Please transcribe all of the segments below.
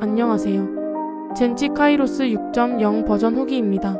안녕하세요. 젠치 카이로스 6.0 버전 후기입니다.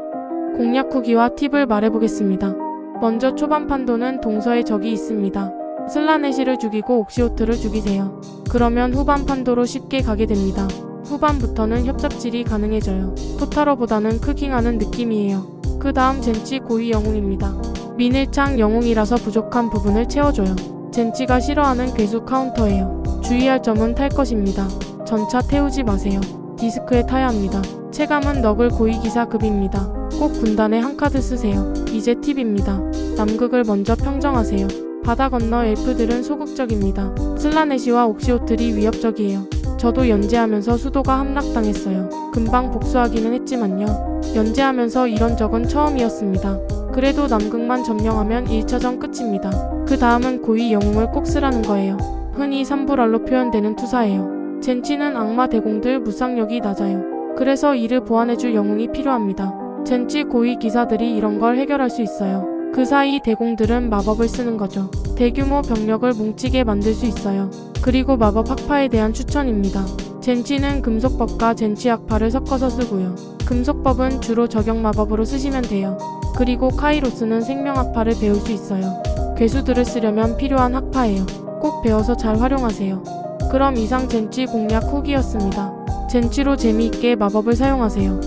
공략 후기와 팁을 말해보겠습니다. 먼저 초반 판도는 동서에 적이 있습니다. 슬라네시를 죽이고 옥시오트를 죽이세요. 그러면 후반 판도로 쉽게 가게 됩니다. 후반부터는 협잡질이 가능해져요. 포타로보다는 크킹하는 느낌이에요. 그 다음 젠치 고위 영웅입니다. 민일창 영웅이라서 부족한 부분을 채워줘요. 젠치가 싫어하는 괴수 카운터예요. 주의할 점은 탈 것입니다. 전차 태우지 마세요. 디스크에 타야 합니다. 체감은 너글 고위기사급입니다. 꼭 군단에 한 카드 쓰세요. 이제 팁입니다. 남극을 먼저 평정하세요. 바다 건너 엘프들은 소극적입니다. 슬라네시와 옥시오틀이 위협적이에요. 저도 연재하면서 수도가 함락당했어요. 금방 복수하기는 했지만요. 연재하면서 이런 적은 처음이었습니다. 그래도 남극만 점령하면 1차전 끝입니다. 그 다음은 고위 영웅을 꼭 쓰라는 거예요. 흔히 삼불알로 표현되는 투사예요. 젠치는 악마 대공들 무쌍력이 낮아요. 그래서 이를 보완해줄 영웅이 필요합니다. 젠치 고위 기사들이 이런 걸 해결할 수 있어요. 그 사이 대공들은 마법을 쓰는 거죠. 대규모 병력을 뭉치게 만들 수 있어요. 그리고 마법 학파에 대한 추천입니다. 젠치는 금속법과 젠치 학파를 섞어서 쓰고요. 금속법은 주로 적용 마법으로 쓰시면 돼요. 그리고 카이로스는 생명 학파를 배울 수 있어요. 괴수들을 쓰려면 필요한 학파예요. 꼭 배워서 잘 활용하세요. 그럼 이상 젠치 공략 후기였습니다. 젠치로 재미있게 마법을 사용하세요.